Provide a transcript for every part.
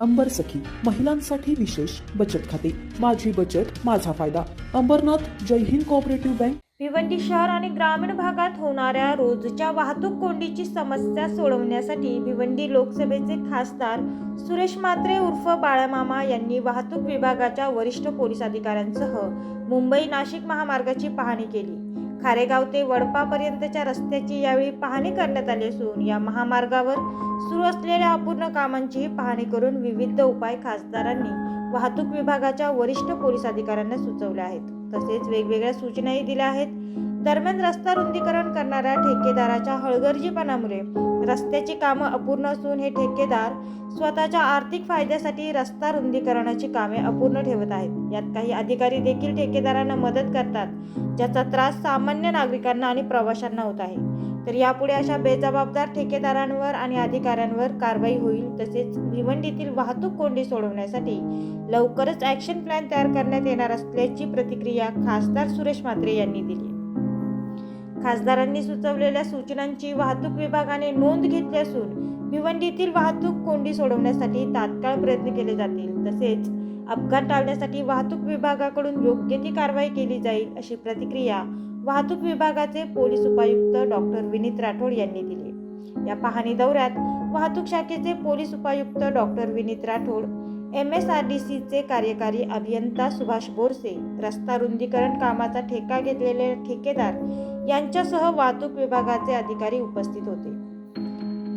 अंबर सखी महिलांसाठी विशेष बचत खाते. माझी बचत माझा फायदा. Ambernath Jai Hind cooperative bank. Bhiwandi शहर आणि ग्रामीण भागात होणाऱ्या रोजच्या वाहतूक कोंडीची समस्या सोडवण्यासाठी भिवंडी लोकसभेचे खासदार सुरेश मात्रे उर्फ बाळामामा यांनी वाहतूक विभागाच्या वरिष्ठ पोलीस अधिकाऱ्यांसह मुंबई नाशिक महामार्गाची पाहणी केली. खारेगाव ते वडपापर्यंतच्या रस्त्याची यावेळी पाहणी करण्यात आली असून या महामार्गावर सुरू असलेल्या अपूर्ण कामांचीही पाहणी करून विविध उपाय खासदारांनी वाहतूक विभागाच्या वरिष्ठ पोलीस अधिकाऱ्यांना सुचवल्या आहेत. तसेच वेगवेगळ्या सूचनाही दिल्या आहेत. दरम्यान रस्ता रुंदीकरण करणाऱ्या ठेकेदाराच्या हळगर्जीपणामुळे रस्त्याची कामं अपूर्ण असून हे ठेकेदार स्वतःच्या आर्थिक फायद्यासाठी रस्ता रुंदीकरणाची कामे अपूर्ण ठेवत आहेत. यात काही अधिकारी देखील ठेकेदारांना मदत करतात ज्याचा त्रास सामान्य नागरिकांना आणि प्रवाशांना होत आहे. तर यापुढे अशा बेजबाबदार ठेकेदारांवर आणि अधिकाऱ्यांवर कारवाई होईल तसेच भिवंडीतील वाहतूक कोंडी सोडवण्यासाठी लवकरच ॲक्शन प्लॅन तयार करण्यात येणार असल्याची प्रतिक्रिया खासदार सुरेश म्हात्रे यांनी दिली. खासदारांनी सुचवलेल्या सूचनांची वाहतूक विभागाने नोंद घेतली असून भिवंडीतील वाहतूक कोंडी सोडवण्यासाठी तात्काळ प्रयत्न केले जातील. तसेच अपघात टाळण्यासाठी वाहतूक विभागाकडून योग्य ती कारवाई केली जाईल अशी प्रतिक्रिया वाहतूक विभागाचे पोलीस उपायुक्त डॉक्टर विनीत राठोड यांनी दिली. या पाहणी दौऱ्यात वाहतूक शाखेचे पोलीस उपायुक्त doctor Vineet Rathod M S R D सीचे कार्यकारी अभियंता सुभाष बोरसे रस्ता रुंदीकरण कामाचा ठेका घेतलेले ठेकेदार यांच्यासह वाहतूक विभागाचे अधिकारी उपस्थित होते.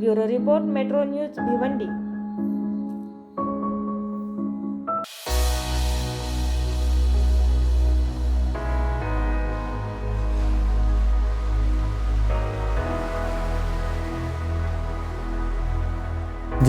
Bureau report metro news Bhiwandi.